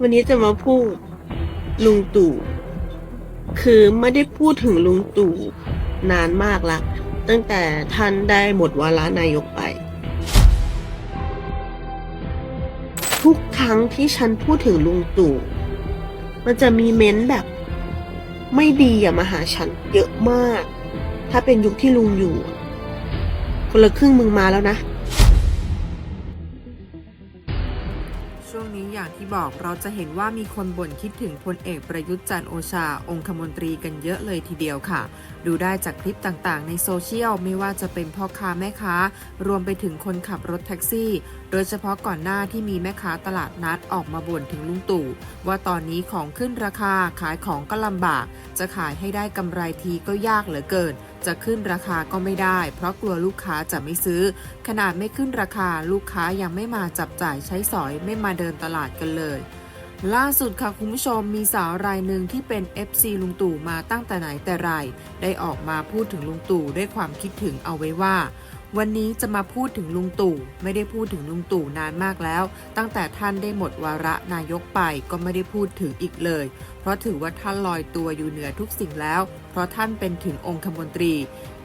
วันนี้จะมาพูดลุงตู่ คือไม่ได้พูดถึงลุงตู่นานมากละตั้งแต่ท่านได้หมดวาระนายกไป ทุกครั้งที่ฉันพูดถึงลุงตู่ มันจะมีเม้นต์แบบ ไม่ดีอย่ามาหาฉันเยอะมาก ถ้าเป็นยุคที่ลุงอยู่ คนละครึ่งมึงมาแล้วนะ บอกเราจะเห็นว่ามีคนบ่นคิดถึงพลเอกประยุทธ์จันโอชา องคมนตรีกันเยอะเลยทีเดียวค่ะ ดูได้จากคลิปต่างๆ ในโซเชียลไม่ว่าจะเป็นพ่อค้าแม่ค้า รวมไปถึงคนขับรถแท็กซี่ โดยเฉพาะก่อนหน้าที่มีแม่ค้าตลาดนัดออกมาบ่นถึงลุงตู่ ว่าตอนนี้ของขึ้นราคาขายของก็ลำบาก จะขายให้ได้กำไรทีก็ยากเหลือเกิน จะขึ้นราคาก็ไม่ได้ เพราะกลัวลูกค้าจะไม่ซื้อ ขนาดไม่ขึ้นราคาลูกค้ายังไม่มาจับจ่ายใช้สอยไม่มาเดินตลาดกันเลย ล่าสุดค่ะคุณผู้ชมมีสาวรายหนึ่งที่เป็น FC ลุงตู่มาตั้งแต่ไหนแต่ไร ได้ออกมาพูดถึงลุงตู่ด้วยความคิดถึงเอาไว้ว่า วันนี้จะมาพูดถึงลุงตู่ไม่ได้พูดถึงลุงตู่นานมากแล้ว ตั้งแต่ท่านได้หมดวาระนายกไปก็ไม่ได้พูดถึงอีกเลย เพราะถือว่าท่านลอยตัวอยู่เหนือทุกสิ่งแล้ว เพราะท่านเป็นถึงองคมนตรี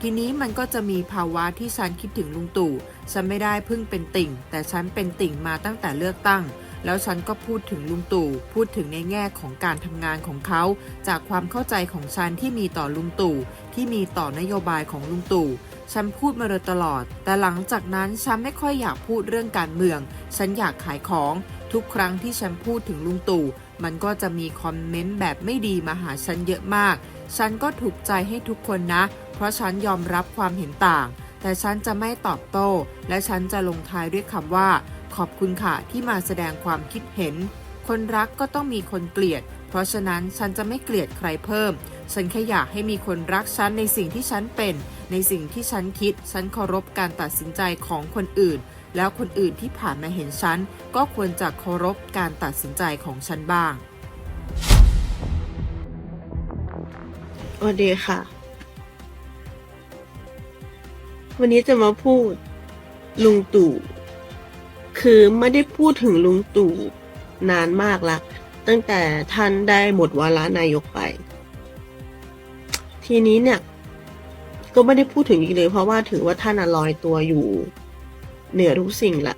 ทีนี้มันก็จะมีภาวะที่ฉันคิดถึงลุงตู่ฉันไม่ได้เพิ่งเป็นติ่ง แต่ฉันเป็นติ่งมาตั้งแต่เลือกตั้งแล้วฉันก็พูดถึงลุงตู่ พูดถึงในแง่ของการทำงานของเขา จากความเข้าใจของฉันที่มีต่อลุงตู่ ที่มีต่อนโยบายของลุงตู่ ฉันพูดมาโดยตลอด แต่หลังจากนั้นฉันไม่ค่อยอยากพูดเรื่องการเมือง ฉันอยากขายของ ทุกครั้งที่ฉันพูดถึงลุงตู่ มันก็จะมีคอมเมนต์แบบไม่ดีมาหาฉันเยอะมาก ฉันก็ถูกใจให้ทุกคนนะ เพราะฉันยอมรับความเห็นต่าง แต่ฉันจะไม่ตอบโต้ และฉันจะลงท้ายด้วยคำว่า ขอบคุณค่ะที่มาแสดงความคิดเห็น คนรักก็ต้องมีคนเกลียด เพราะฉะนั้นฉันจะไม่เกลียดใครเพิ่ม ฉันแค่อยากให้มีคนรักฉันในสิ่งที่ฉันเป็น ในสิ่งที่ฉันคิด ฉันเคารพการตัดสินใจของคนอื่น แล้วคนอื่นที่ผ่านมาเห็นฉัน ก็ควรจะเคารพการตัดสินใจของฉันบ้างสวัสดีค่ะ วันนี้จะมาพูดลุงตู่ คือไม่ได้พูดถึงลุงตู่นานมากละ ตั้งแต่ท่านได้หมดวาระนายกไป ทีนี้เนี่ย ก็ไม่ได้พูดถึงอีกเลย เพราะว่าถือว่าท่านลอยตัวอยู่ เหนือทุกสิ่งละ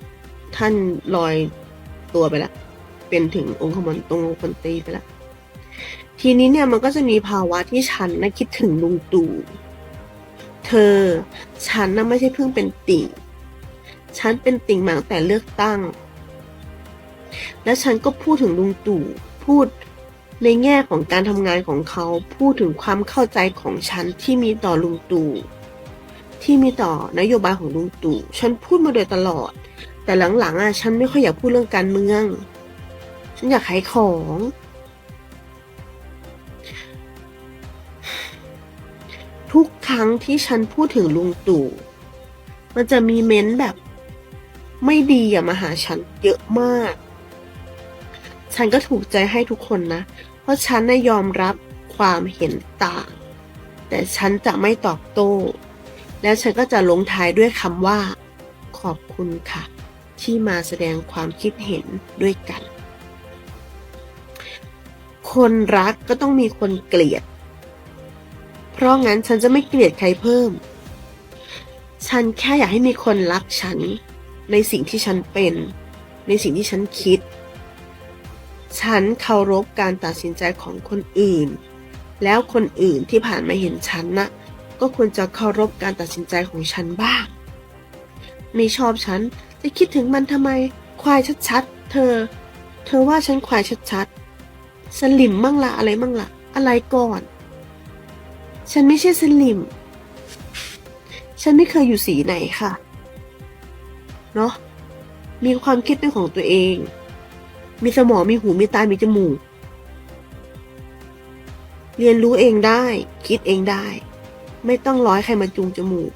ท่านลอยตัวไปละเป็นถึงองคมนตรงองคมนตรีไปละทีนี้เนี่ยมันก็จะมีภาวะที่ฉันนะคิดถึงลุงตู่เธอ ฉันน่ะไม่ใช่เพิ่งเป็นติ่งฉันเป็นติ่งมาตั้งแต่เลือกตั้ง และฉันก็พูดถึงลุงตู่พูด ในแง่ของการทำงานของเขาพูดถึงความเข้าใจของฉันที่มีต่อลุงตู่ที่มีต่อนโยบายของลุงตู่ฉันพูดมาโดยตลอด แต่หลังๆอะฉันไม่ค่อยอยากพูดเรื่องการเมือง ฉันอยากขายของ ทุกครั้งที่ฉันพูดถึงลุงตู่มันจะมีเม้นแบบ ไม่ดีอย่ามาหาฉันเยอะมาก ฉันก็ถูกใจให้ทุกคนนะ เพราะฉันน่ะยอมรับความเห็นต่าง แต่ฉันจะไม่ตอบโต้ แล้วฉันก็จะลงท้ายด้วยคำว่า ขอบคุณค่ะ ที่มาแสดงความคิดเห็นด้วยกัน คนรักก็ต้องมีคนเกลียด เพราะงั้นฉันจะไม่เกลียดใครเพิ่ม ฉันแค่อยากให้มีคนรักฉัน ในสิ่งที่ฉันเป็น ในสิ่งที่ฉันคิด ฉันเคารพการตัดสินใจของคนอื่น แล้วคนอื่นที่ผ่านมาเห็นฉันนะ่ะก็ควรจะเคารพการตัดสินใจของฉันบ้าง ไม่ชอบฉันจะคิดถึงมันทำไม ควายชัดๆ เธอ เธอว่าฉันควายชัดๆ สลิมมั่งละอะไรมั่งละอะไรก่อน ฉันไม่ใช่สลิม ฉันไม่เคยอยู่สีไหนค่ะ เนาะมีความคิดเป็นของตัวเอง มีสมองมีหูมีตา มีจมูก เรียนรู้เองได้ คิดเองได้ ไม่ต้องร้อยใครมาจูงจมูก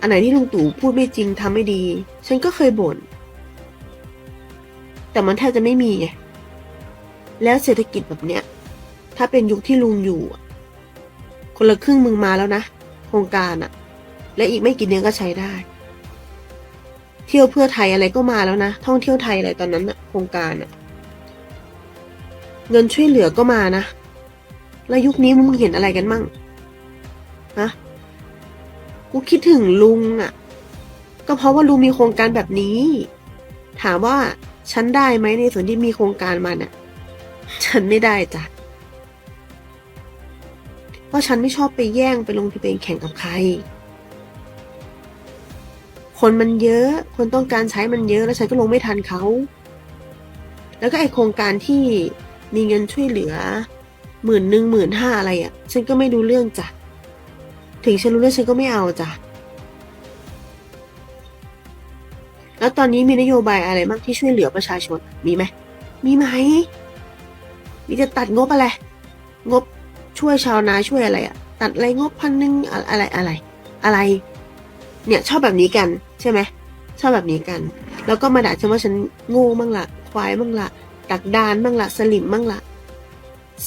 อันไหนที่ลุงตู่พูดไม่จริงทำไม่ดี ฉันก็เคยบ่น แต่มันแทบจะไม่มีไง แล้วเศรษฐกิจแบบเนี้ย ถ้าเป็นยุคที่ลุงอยู่ คนละครึ่งมึงมาแล้วนะโครงการอะและอีกไม่กี่เดือนก็ใช้ได้ เที่ยวเพื่อไทยอะไรก็มาแล้วนะ ท่องเที่ยวไทยอะไรตอนนั้นอะโครงการอะเงินช่วยเหลือก็มานะ แล้วยุคนี้มึงเห็นอะไรกันมั่งฮะกูคิดถึงลุงอะก็เพราะว่าลุงมีโครงการแบบนี้ ถามว่าฉันได้ไหมในส่วนที่มีโครงการมาเนี่ยฉันไม่ได้จ้ะเพราะฉันไม่ชอบไปแย่งไปลงทะเบียนแข่งกับใคร คนมันเยอะ คนต้องการใช้มันเยอะแล้วฉันก็ลงไม่ทันเขา แล้วก็ไอโครงการที่มีเงินช่วยเหลือหมื่นหนึ่งหมื่นห้าอะไรอะ่ะ ฉันก็ไม่รู้เรื่องจ้ะ ถึงฉันรู้เรื่องฉันก็ไม่เอาจ้ะ แล้วตอนนี้มีนโยบายอะไรบ้างที่ช่วยเหลือประชาชน มีไหม มีไหม มีจะตัดงบอะไร งบช่วยชาวนาช่วยอะไรอะตัดอะไรงบพันหนึ่งอะอะไรอะไร อะไร เนี่ยชอบแบบนี้กันใช่ไหมชอบแบบนี้กัน แล้วก็มาด่าฉันว่าฉันโง่บ้างละควายบ้างละดักดานบ้างละสลิมบ้างละ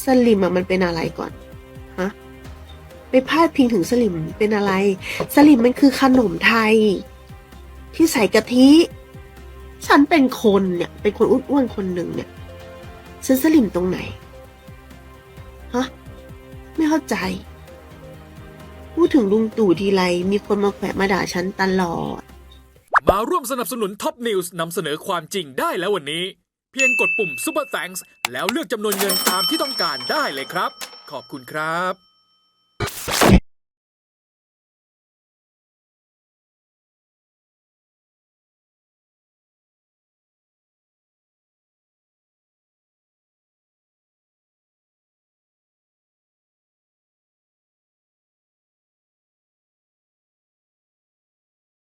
สลิมอะมันเป็นอะไรก่อนฮะไปพาดพิงถึงสลิมเป็นอะไร สลิมมันคือขนมไทย ที่ใส่กะทิ ฉันเป็นคนเนี่ย เป็นคนอ้วนๆคนหนึ่งเนี่ยฉันสลิมตรงไหนฮะไม่เข้าใจ พูดถึงลุงตู่ทีไรมีคนมาแขวะมาด่าฉันตลอด มาร่วมสนับสนุนท็อปนิวส์นำเสนอความจริงได้แล้ววันนี้ เพียงกดปุ่ม Super Thanks แล้วเลือกจำนวนเงินตามที่ต้องการได้เลยครับ ขอบคุณครับ